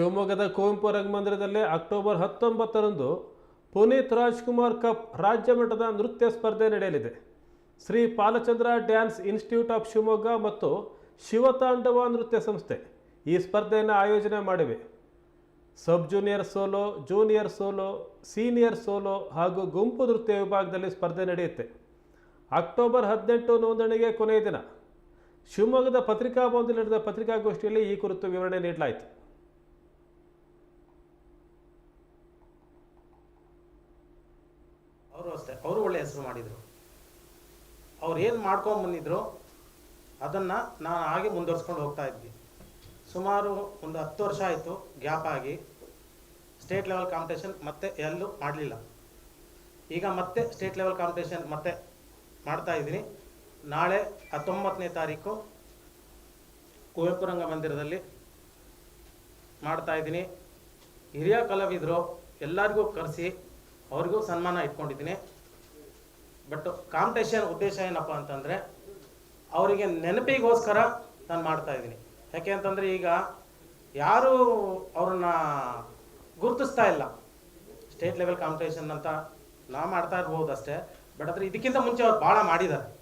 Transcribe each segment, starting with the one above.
ಶಿವಮೊಗ್ಗದ ಕುವೆಂಪು ರಂಗಮಂದಿರದಲ್ಲಿ ಅಕ್ಟೋಬರ್ ಹತ್ತೊಂಬತ್ತರಂದು ಪುನೀತ್ ರಾಜ್ಕುಮಾರ್ ಕಪ್ ರಾಜ್ಯ ಮಟ್ಟದ ನೃತ್ಯ ಸ್ಪರ್ಧೆ ನಡೆಯಲಿದೆ. Shri Palachandra dance institute of Shivamogga ಮತ್ತು ಶಿವತಾಂಡವ ನೃತ್ಯ ಸಂಸ್ಥೆ ಈ ಸ್ಪರ್ಧೆಯನ್ನು ಆಯೋಜನೆ ಮಾಡಿವೆ. Sub junior solo junior solo, senior solo ಹಾಗೂ ಗುಂಪು ನೃತ್ಯ ವಿಭಾಗದಲ್ಲಿ ಸ್ಪರ್ಧೆ ನಡೆಯುತ್ತೆ. ಅಕ್ಟೋಬರ್ ಹದಿನೆಂಟು ನೋಂದಣಿಗೆ ಕೊನೆಯ ದಿನ. ಶಿವಮೊಗ್ಗದ ಪತ್ರಿಕಾಭವನದಲ್ಲಿ ನಡೆದ ಪತ್ರಿಕಾಗೋಷ್ಠಿಯಲ್ಲಿ ಈ ಕುರಿತು ವಿವರಣೆ ನೀಡಲಾಯಿತು. ಅವರು ಅಷ್ಟೇ, ಅವರು ಒಳ್ಳೆ ಹೆಸರು ಮಾಡಿದರು. ಅವ್ರು ಏನು ಮಾಡ್ಕೊಂಡು ಬಂದಿದ್ರು, ಅದನ್ನು ನಾನು ಹಾಗೆ ಮುಂದುವರ್ಸ್ಕೊಂಡು ಹೋಗ್ತಾ ಇದ್ವಿ. ಸುಮಾರು ಒಂದು ಹತ್ತು ವರ್ಷ ಆಯಿತು ಗ್ಯಾಪ್ ಆಗಿ, ಸ್ಟೇಟ್ ಲೆವೆಲ್ ಕಾಂಪಿಟೇಷನ್ ಮತ್ತೆ ಎಲ್ಲೂ ಮಾಡಲಿಲ್ಲ. ಈಗ ಮತ್ತೆ ಸ್ಟೇಟ್ ಲೆವೆಲ್ ಕಾಂಪಿಟೇಷನ್ ಮತ್ತೆ ಮಾಡ್ತಾ ಇದ್ದೀನಿ. ನಾಳೆ ಹತ್ತೊಂಬತ್ತನೇ ತಾರೀಕು ಕುವೆಂಪು ರಂಗಮಂದಿರದಲ್ಲಿ ಮಾಡ್ತಾ ಇದ್ದೀನಿ. ಹಿರಿಯ ಕಲಾವಿದರು ಎಲ್ಲರಿಗೂ ಕರೆಸಿ ಅವ್ರಿಗೂ ಸನ್ಮಾನ ಇಟ್ಕೊಂಡಿದ್ದೀನಿ. ಬಟ್ ಕಾಂಪಿಟೇಷನ್ ಉದ್ದೇಶ ಏನಪ್ಪ ಅಂತಂದರೆ, ಅವರಿಗೆ ನೆನಪಿಗೋಸ್ಕರ ನಾನು ಮಾಡ್ತಾ ಇದ್ದೀನಿ. ಯಾಕೆ ಅಂತಂದರೆ ಈಗ ಯಾರು ಅವ್ರನ್ನ ಗುರುತಿಸ್ತಾ ಇಲ್ಲ. ಸ್ಟೇಟ್ ಲೆವೆಲ್ ಕಾಂಪಿಟೇಷನ್ ಅಂತ ನಾ ಮಾಡ್ತಾ ಇರ್ಬೋದು ಅಷ್ಟೇ. ಬಟ್ ಆದರೆ ಇದಕ್ಕಿಂತ ಮುಂಚೆ ಅವ್ರು ಭಾಳ ಮಾಡಿದ್ದಾರೆ.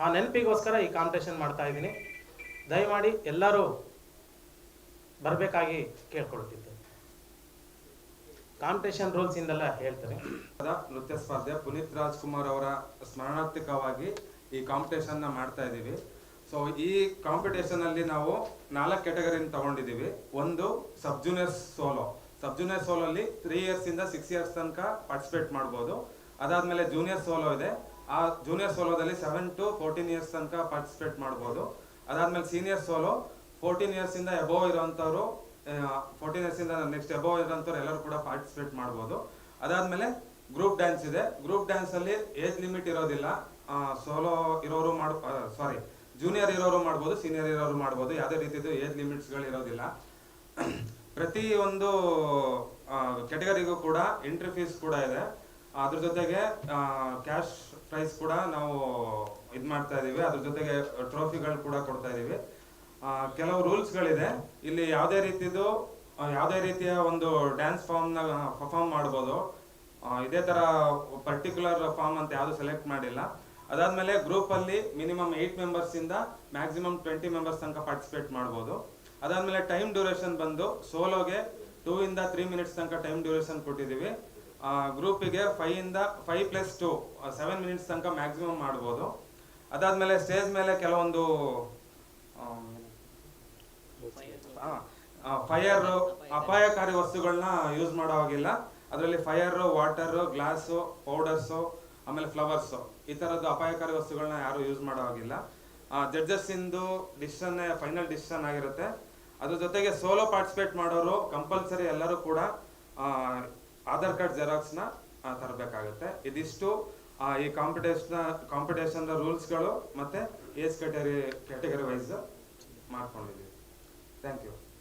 ಆ ನೆನಪಿಗೋಸ್ಕರ ಈ ಕಾಂಪಿಟೇಷನ್ ಮಾಡ್ತಾ ಇದ್ದೀನಿ. ದಯಮಾಡಿ ಎಲ್ಲರೂ ಬರಬೇಕಾಗಿ ಕೇಳ್ಕೊಳ್ತಿದ್ದೆ. ಕಾಂಪಿಟೇಷನ್ ರೂಲ್ಸ್ ಇಂದೆಲ್ಲ ಹೇಳ್ತಾರೆ. ನೃತ್ಯ ಸ್ಪರ್ಧೆ ಪುನೀತ್ ರಾಜ್ಕುಮಾರ್ ಅವರ ಸ್ಮರಣಾರ್ಥಿಕವಾಗಿ ಈ ಕಾಂಪಿಟೇಷನ್ನ ಮಾಡ್ತಾ ಇದ್ದೀವಿ. ಸೊ ಈ ಕಾಂಪಿಟೇಷನ್ ಅಲ್ಲಿ ನಾವು ನಾಲ್ಕು ಕ್ಯಾಟಗರಿನ ತಗೊಂಡಿದ್ದೀವಿ. ಒಂದು sub junior solo. Sub junior solo ಅಲ್ಲಿ ತ್ರೀ ಇಯರ್ಸ್ ಇಂದ ಸಿಕ್ಸ್ ಇಯರ್ಸ್ ತನಕ ಪಾರ್ಟಿಸಿಪೇಟ್ ಮಾಡ್ಬೋದು. ಅದಾದ್ಮೇಲೆ ಜೂನಿಯರ್ ಸೋಲೋ ಇದೆ. ಆ ಜೂನಿಯರ್ ಸೋಲೋದಲ್ಲಿ ಸೆವೆನ್ ಟು ಫೋರ್ಟೀನ್ ಇಯರ್ಸ್ ತನಕ ಪಾರ್ಟಿಸಿಪೇಟ್ ಮಾಡ್ಬೋದು. ಅದಾದ್ಮೇಲೆ ಸೀನಿಯರ್ ಸೋಲೋ ಫೋರ್ಟೀನ್ ಇಯರ್ಸ್ ಇಂದ ಎಬೋವ್ ಇರೋಂಥವ್ರು ಫೋರ್ಟೀನ್ ಇಯರ್ಸ್ ಇಂದ ನೆಕ್ಸ್ಟ್ ಅಬೌವ್ ಇರೋಂಥವ್ರು ಎಲ್ಲರೂ ಕೂಡ ಪಾರ್ಟಿಸಿಪೇಟ್ ಮಾಡ್ಬೋದು. ಅದಾದ್ಮೇಲೆ ಗ್ರೂಪ್ ಡ್ಯಾನ್ಸ್ ಇದೆ. ಗ್ರೂಪ್ ಡ್ಯಾನ್ಸ್ ಅಲ್ಲಿ ಏಜ್ ಲಿಮಿಟ್ ಇರೋದಿಲ್ಲ. ಸೋಲೋ ಇರೋರು ಮಾಡ ಸಾರಿ ಜೂನಿಯರ್ ಇರೋರು ಮಾಡ್ಬೋದು ಸೀನಿಯರ್ ಇರೋರು ಮಾಡ್ಬೋದು. ಯಾವುದೇ ರೀತಿದು ಏಜ್ ಲಿಮಿಟ್ಸ್ಗಳು ಇರೋದಿಲ್ಲ. ಪ್ರತಿ ಒಂದು ಕೆಟಗರಿಗೂ ಕೂಡ ಎಂಟ್ರಿ ಫೀಸ್ ಕೂಡ ಇದೆ. ಅದ್ರ ಜೊತೆಗೆ ಕ್ಯಾಶ್ ಪ್ರೈಸ್ ಕೂಡ ನಾವು ಇದು ಮಾಡ್ತಾ ಇದೀವಿ. ಅದ್ರ ಜೊತೆಗೆ ಟ್ರೋಫಿಗಳು ಕೂಡ ಕೊಡ್ತಾ ಇದೀವಿ. ಆ, ಕೆಲವು ರೂಲ್ಸ್ಗಳಿದೆ ಇಲ್ಲಿ ಯಾವುದೇ ರೀತಿದು ಯಾವುದೇ ರೀತಿಯ ಒಂದು ಡ್ಯಾನ್ಸ್ ಫಾರ್ಮ್ನ ಪರ್ಫಾರ್ಮ್ ಮಾಡ್ಬೋದು. ಇದೇ ತರ ಪರ್ಟಿಕ್ಯುಲರ್ ಫಾರ್ಮ್ ಅಂತ ಯಾವುದು ಸೆಲೆಕ್ಟ್ ಮಾಡಿಲ್ಲ. ಅದಾದಮೇಲೆ ಗ್ರೂಪ್ ಅಲ್ಲಿ ಮಿನಿಮಮ್ ಏಯ್ಟ್ ಮೆಂಬರ್ಸ್ ಇಂದ ಮ್ಯಾಕ್ಸಿಮಮ್ ಟ್ವೆಂಟಿ ಮೆಂಬರ್ಸ್ ತನಕ ಪಾರ್ಟಿಸಿಪೇಟ್ ಮಾಡ್ಬೋದು. ಅದಾದಮೇಲೆ ಟೈಮ್ ಡ್ಯೂರೇಷನ್ ಬಂದು ಸೋಲೋಗೆ ಟೂ ಇಂದ ತ್ರೀ ಮಿನಿಟ್ಸ್ ತನಕ ಟೈಮ್ ಡ್ಯೂರೇಷನ್ ಕೊಟ್ಟಿದ್ದೀವಿ. ಗ್ರೂಪಿಗೆ ಫೈವ್ ಇಂದ five plus two seven minutes ತನಕ ಮ್ಯಾಕ್ಸಿಮಮ್ ಮಾಡ್ಬೋದು. ಅದಾದಮೇಲೆ ಸ್ಟೇಜ್ ಮೇಲೆ ಕೆಲವೊಂದು ಫೈರ್ ಅಪಾಯಕಾರಿ ವಸ್ತುಗಳನ್ನ ಯೂಸ್ ಮಾಡೋ ಹಾಗಿಲ್ಲ. ಅದರಲ್ಲಿ ಫೈರ್ ವಾಟರ್ ಗ್ಲಾಸ್ ಪೌಡರ್ಸ್ ಆಮೇಲೆ ಫ್ಲವರ್ಸ್ ಈ ತರದ್ದು ಅಪಾಯಕಾರಿ ವಸ್ತುಗಳನ್ನ ಯಾರು ಯೂಸ್ ಮಾಡೋ ಹಾಗಿಲ್ಲ. ಜಡ್ಜಸ್ ಇಂದು ಡಿಸಿಷನ್ ಫೈನಲ್ ಡಿಸಿಷನ್ ಆಗಿರುತ್ತೆ. ಅದ್ರ ಜೊತೆಗೆ ಸೋಲೋ ಪಾರ್ಟಿಸಿಪೇಟ್ ಮಾಡೋರು ಕಂಪಲ್ಸರಿ ಎಲ್ಲರೂ ಕೂಡ ಆಧಾರ್ ಕಾರ್ಡ್ ಜೆರಾಕ್ಸ್ನ ತರಬೇಕಾಗುತ್ತೆ. ಇದಿಷ್ಟು ಈ ಕಾಂಪಿಟೇಷನ್ ಕಾಂಪಿಟೇಷನ್ ರೂಲ್ಸ್ಗಳು ಮತ್ತೆ ಏಜ್ ಕ್ಯಾಟಗರಿ ಕ್ಯಾಟಗರಿ ವೈಸ್ ಮಾಡ್ಕೊಂಡಿದ್ದೀವಿ Thank you.